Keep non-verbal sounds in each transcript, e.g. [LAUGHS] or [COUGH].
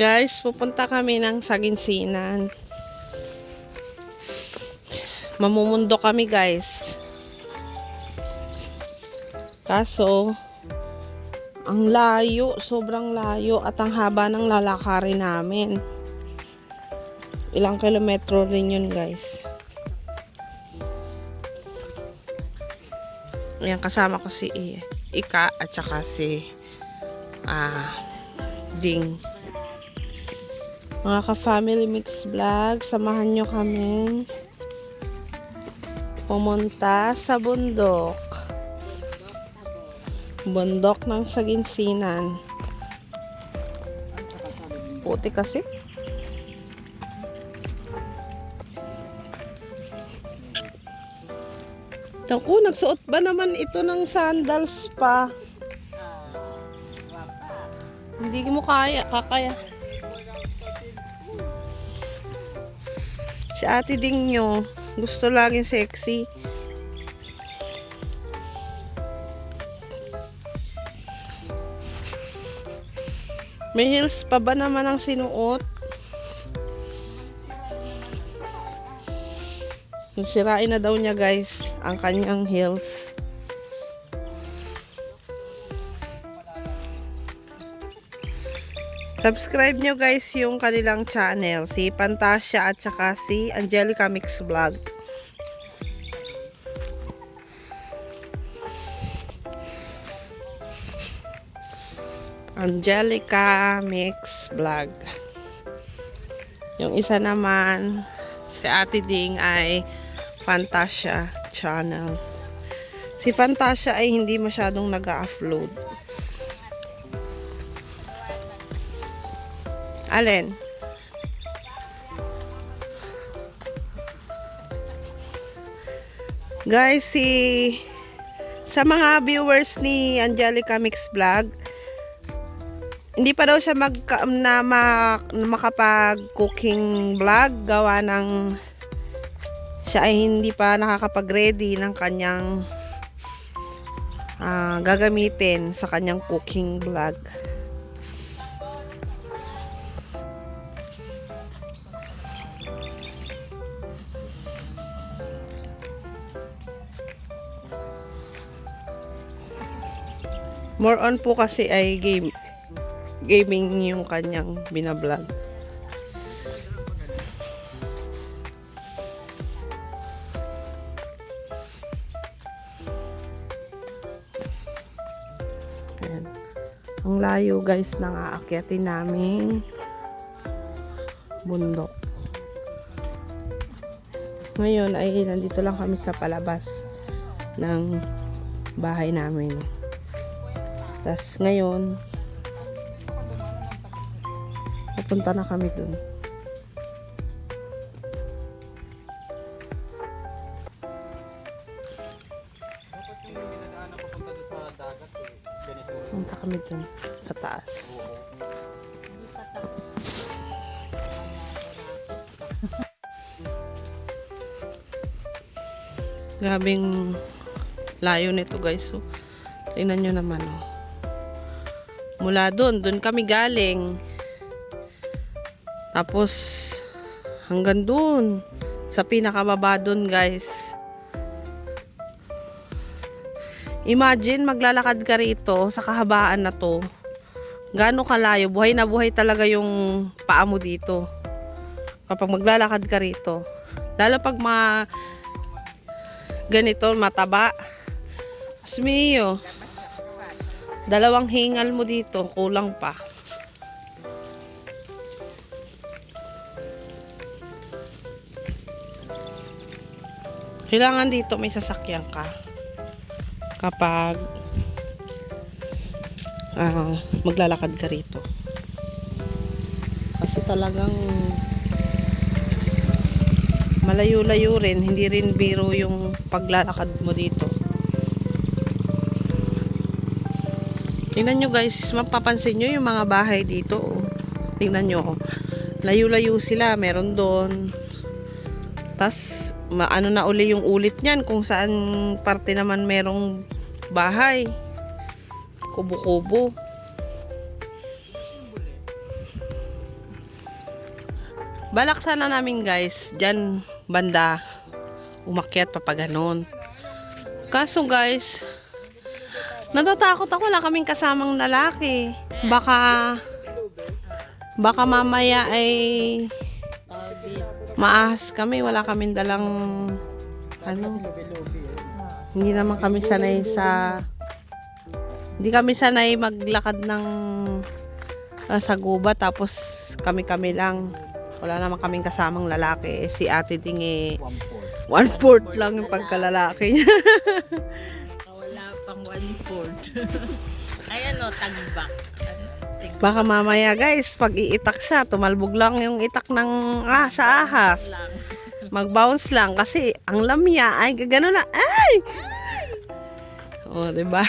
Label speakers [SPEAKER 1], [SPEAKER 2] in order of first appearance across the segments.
[SPEAKER 1] Guys, pupunta kami ng Saginsinan. Mamumundo kami guys. Kaso, ang layo, sobrang layo at ang haba ng lalakarin namin. Ilang kilometro rin yun guys. Ayan, kasama ko si Ika at saka si ah, Ding. Mga ka-family mix vlog, samahan nyo kami pumunta sa bundok. Bundok ng Saginsinan. Puti kasi. Nagsuot ba naman ito ng sandals pa? Hindi mo kaya, kakaya. Si ate ding nyo, gusto laging sexy. May heels pa ba naman ang sinuot? Sirain na daw niya guys ang kanyang heels. Subscribe nyo guys yung kanilang channel, si Pantasya at saka si Angelica Mix Vlog. Angelica Mix Vlog. Yung isa naman, si Ate Ding ay Fantasia Channel. Si Fantasia ay hindi masyadong nag-upload. Alin? Guys, si sa mga viewers ni Angelica Mix Vlog, hindi pa daw siya mag na, ma, makapag-cooking vlog gawa ng siya ay hindi pa nakakapag-ready ng kanyang ah, gagamitin sa kanyang cooking vlog. More on po kasi ay game gaming yung kanyang binablog. Layo guys ng aakyatin naming bundok. Ngayon ay nandito lang kami sa palabas ng bahay namin. Tapos ngayon, Pupunta na kami dun. Punta kami dun sa taas. [LAUGHS] Grabing layo nito guys. So, tingnan nyo naman oh. Mula dun, dun kami galing. Tapos, hanggang dun. Sa pinakababa dun, guys. Imagine, maglalakad ka rito sa kahabaan na to. Gano'ng kalayo. Buhay na buhay talaga yung paa mo dito. Kapag maglalakad ka rito. Lalo pag ma ganito, mataba. Smiyo. Dalawang hingal mo dito, kulang pa. Kailangan dito may sasakyan ka. Kapag ah, maglalakad ka rito. Kasi talagang malayo-layo rin. Hindi rin biro yung paglalakad mo dito. Tingnan nyo guys, mapapansin nyo yung mga bahay dito. Oh. Tingnan nyo. oh. Layo-layo sila. Meron doon. Tas maano na uli yung ulit niyan kung saan parte naman merong bahay. Kubo-kubo. Balak sana namin guys, dyan banda, umakyat pa pa ganun. Kaso guys, natatakot ako, wala kaming kasamang lalaki. Baka, baka mamaya ay maahas kami, wala kaming dalang, ano, hindi naman kami sanay sa, hindi kami sanay maglakad ng ah, sa guba, tapos kami-kami lang. Wala naman kaming kasamang lalaki. Eh, Si ate Ding eh, one fourth lang yung pagkalalaki niya. [LAUGHS]
[SPEAKER 2] Wala pang one-fourth. [LAUGHS] Ayan o, tagbak. Ano, tagbak
[SPEAKER 1] Baka mamaya guys, pag iitak siya, tumalbog lang yung itak ng ah, sa ahas. Mag-bounce lang kasi ang lamya ay gagano na. Ay! Oh, 'di ba?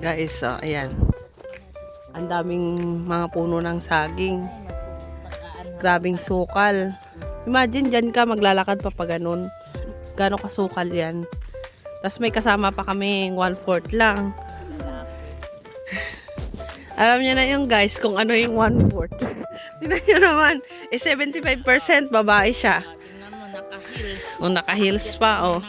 [SPEAKER 1] Guys, oh, ayan. Ang daming mga puno ng saging. Grabing sukal. Imagine dyan ka maglalakad pa pa ganun. Gano'ng kasukal yan. Tapos may kasama pa kami one-fourth lang. [LAUGHS] Alam niyo na yung guys kung ano yung one-fourth. [LAUGHS] Tingnan niyo naman. Eh, 75% babae siya. O, naka-heels pa, oh.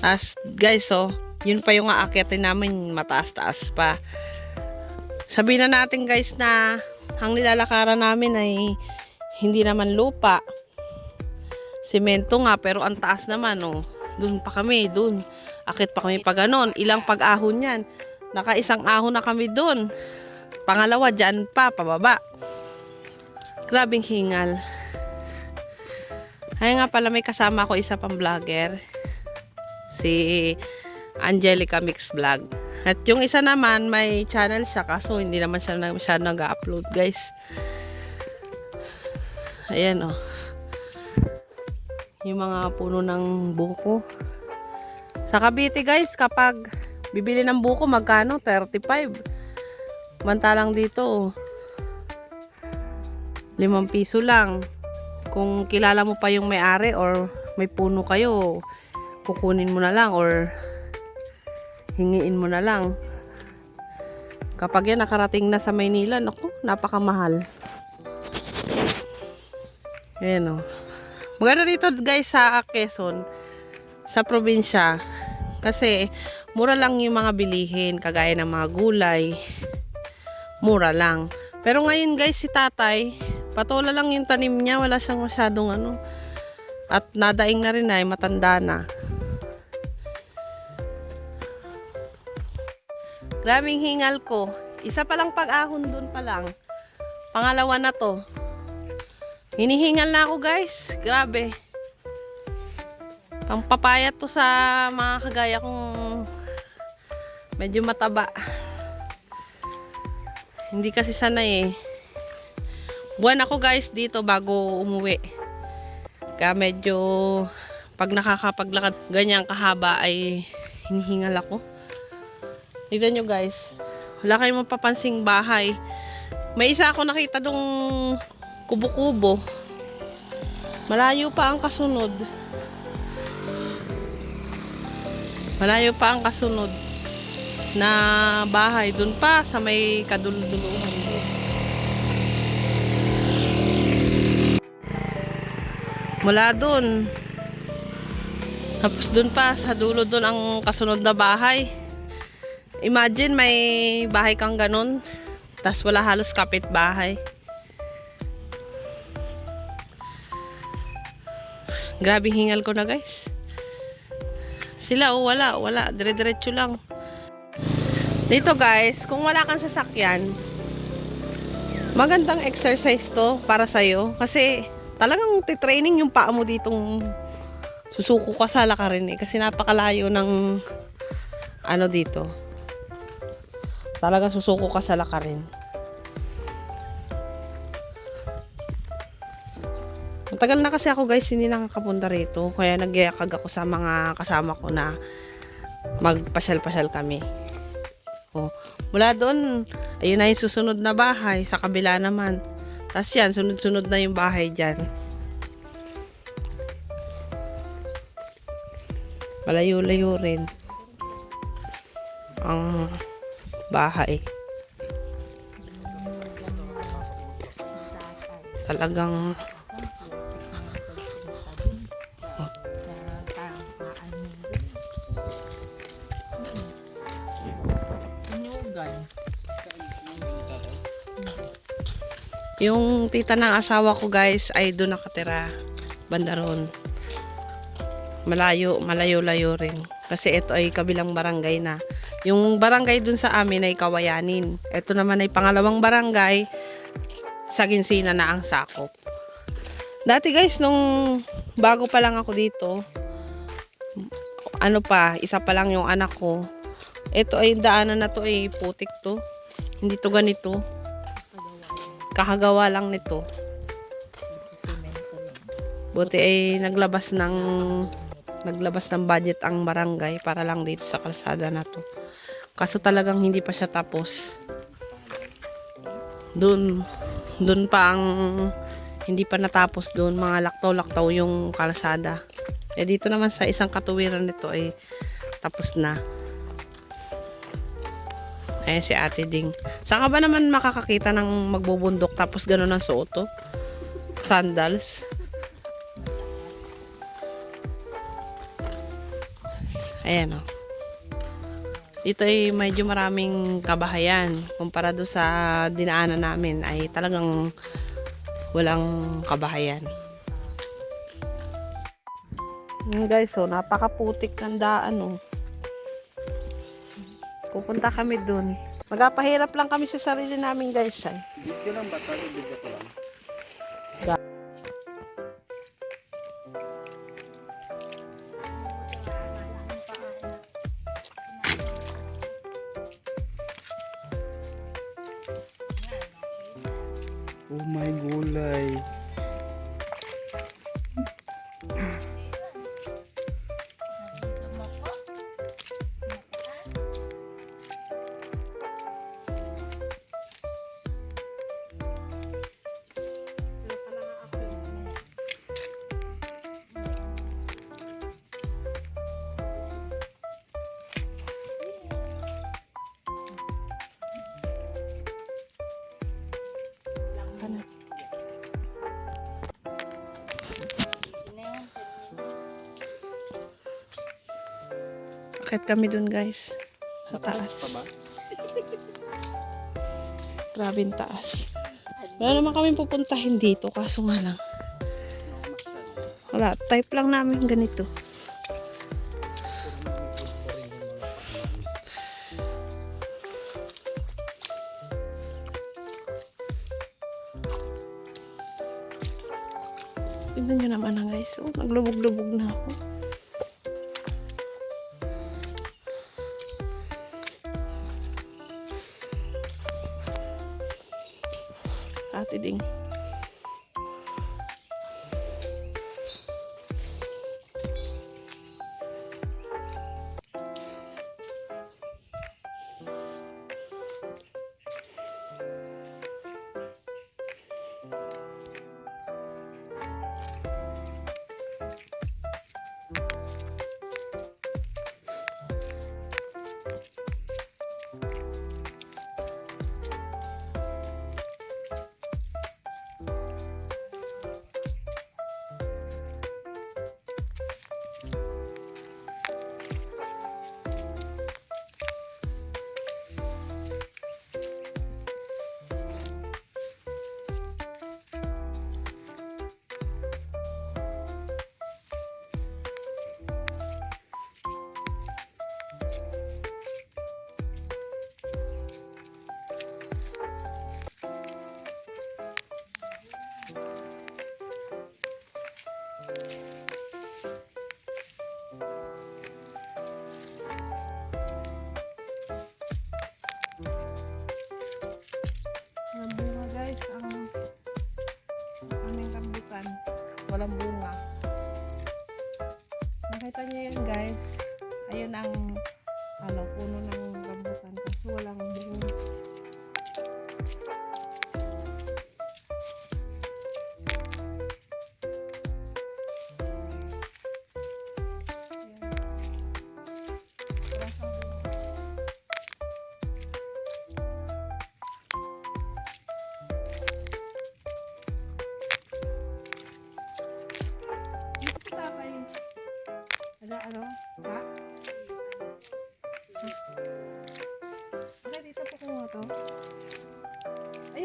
[SPEAKER 1] Tapos, guys, oh, yun pa yung aakyatin namin, mataas-taas pa. Sabihin na natin, guys, na ang nilalakaran namin ay hindi naman lupa. Semento nga, pero ang taas naman, oh. Doon pa kami, doon. Akit pa kami pa ganon. Ilang pag-ahon yan. Naka-isang ahon na kami doon. Pangalawa, dyan pa, pababa. Grabing hingal. Ay nga pala, may kasama ko isa pang vlogger si Angelica Mix Vlog. At yung isa naman, may channel siya kaso hindi naman siya na, siya nag-upload guys. Ayan oh. Yung mga puno ng buko. Sa Cavite guys, kapag bibili ng buko, magkano? 35. Mantalang dito, oh. 5 piso lang. Kung kilala mo pa yung may-ari or may puno kayo, kukunin mo na lang or hingiin mo na lang. Kapag yan nakarating na sa Maynila, naku, napakamahal. Ayan o. Maganda dito guys sa Quezon, sa probinsya. Kasi mura lang yung mga bilihin, kagaya ng mga gulay. Mura lang. Pero ngayon guys, si tatay, patola lang yung tanim niya, wala siyang masyadong ano. At nadaing na rin ay matanda na. Grabing hingal ko. Isa pa lang pag-ahon dun pa lang. Pangalawa na to. Hinihingal na ako guys. Grabe. Pampapayat to sa mga kagaya kong medyo mataba. Hindi kasi sanay eh. Buwan ako guys dito bago umuwi. Kaya medyo pag nakakapaglakad ganyan kahaba ay hinihingal ako. Tignan nyo guys. Wala kayong mapapansing bahay. May isa ako nakita dong kubo-kubo. Malayo pa ang kasunod. Malayo pa ang kasunod na bahay. Doon pa sa may kaduluduluhan doon. Mula doon. Tapos doon pa sa dulo doon ang kasunod na bahay. Imagine may bahay kang ganun. Tapos wala halos kapitbahay. Grabe hingal ko na guys. Sila oh wala, wala. Dire-diretso lang. Dito guys, kung wala kang sasakyan, magandang exercise to para sa'yo. Kasi talagang titraining yung paa mo ditong susuko ka sa lakarin eh. Kasi napakalayo ng ano dito. Talagang susuko ka sa lakarin. Matagal na kasi ako guys hindi nakakapunta rito. Kaya nagyayakag ako sa mga kasama ko na magpasyal-pasyal kami. Oh, mula doon Ayun na yung susunod na bahay. Sa kabila naman. Tapos yan, sunod-sunod na yung bahay dyan. Malayo-layo rin. Ang bahay. Talagang. Yung tita ng asawa ko guys ay doon nakatira. Banda ron. Malayo, malayo-layo rin. Kasi ito ay kabilang barangay na. Yung barangay dun sa amin ay Kawayanin. Ito naman ay pangalawang barangay sa Ginsina na ang sakop. Dati guys, nung bago pa lang ako dito, ano pa, isa pa lang yung anak ko. Ito ay daanan na to ay putik to. Hindi to ganito. Kakagawa lang nito. Buti ay naglabas ng naglabas ng budget ang barangay para lang dito sa kalsada na to. Kaso talagang hindi pa siya tapos. Doon doon pa ang hindi pa natapos doon mga laktaw-laktaw yung kalsada. Eh dito naman sa isang katuwiran nito ay tapos na. Ayan si Ate Ding. Saan ka ba naman makakakita ng magbubundok tapos gano'n ang suot to? Sandals. Ayan o. Dito ay medyo maraming kabahayan. Kumpara do sa dinaanan namin ay talagang walang kabahayan. Yun guys, so napakaputik ng daan oh. Pupunta kami dun. Magpapahirap lang kami sa sarili namin guys ay.
[SPEAKER 3] Video lang ba? Sabi video gulay.
[SPEAKER 1] Akit kami dun guys. Sa taas. [LAUGHS] Yung taas. Wala naman kami pupuntahin dito. Kaso nga lang. Wala. Type lang namin ganito. Walang bunga. Nakita niyo yan guys. Ayun ang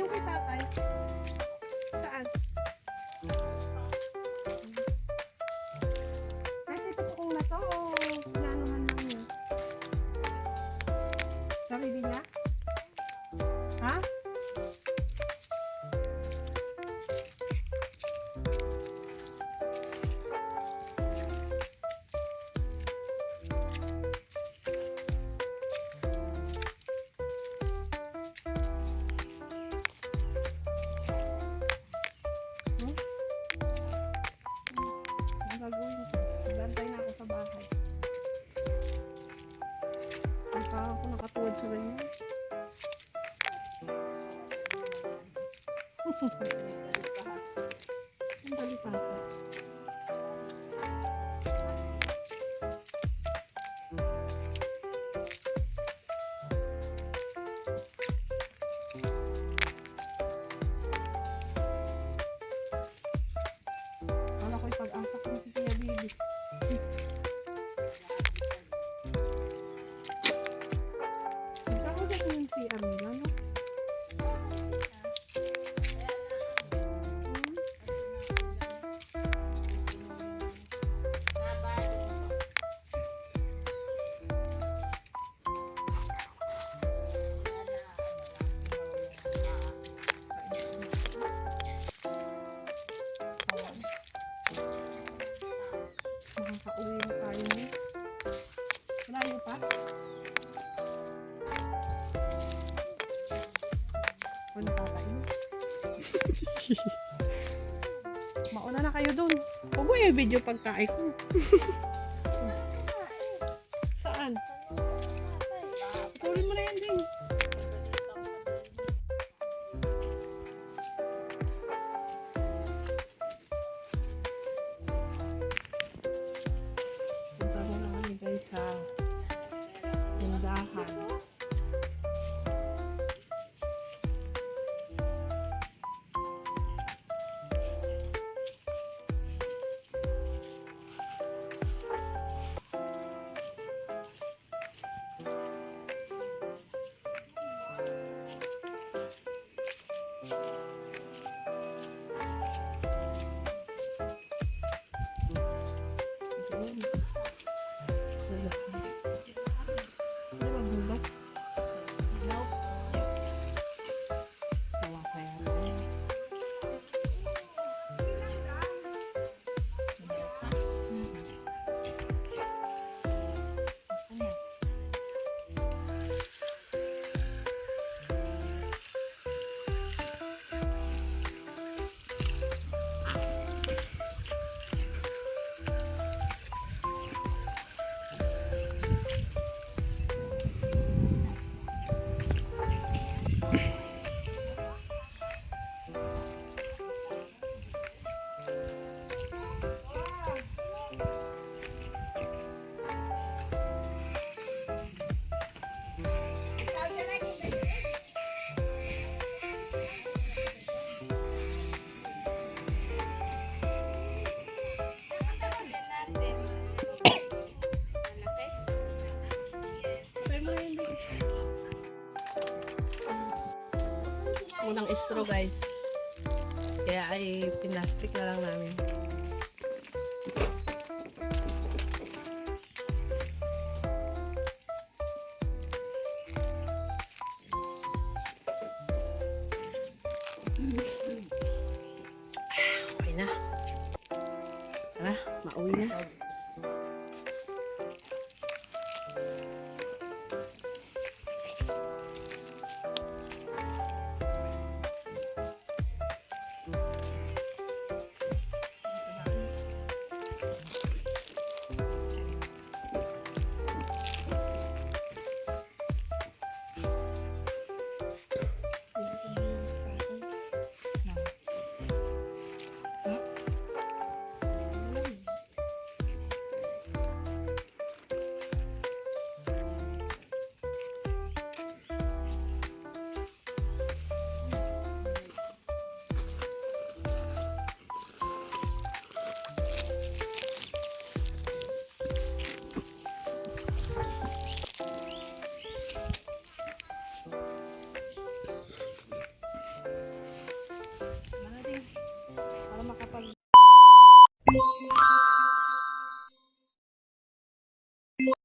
[SPEAKER 1] yung kay tatay. Saan? Saka ako nakatuwad sa ganyan. [LAUGHS] video pagkain ko. Saan? Kunin mo na yan din. Castro guys. Kaya ay pinastik na lang namin. [SIGHS] Okay na. Tara, mauwi na.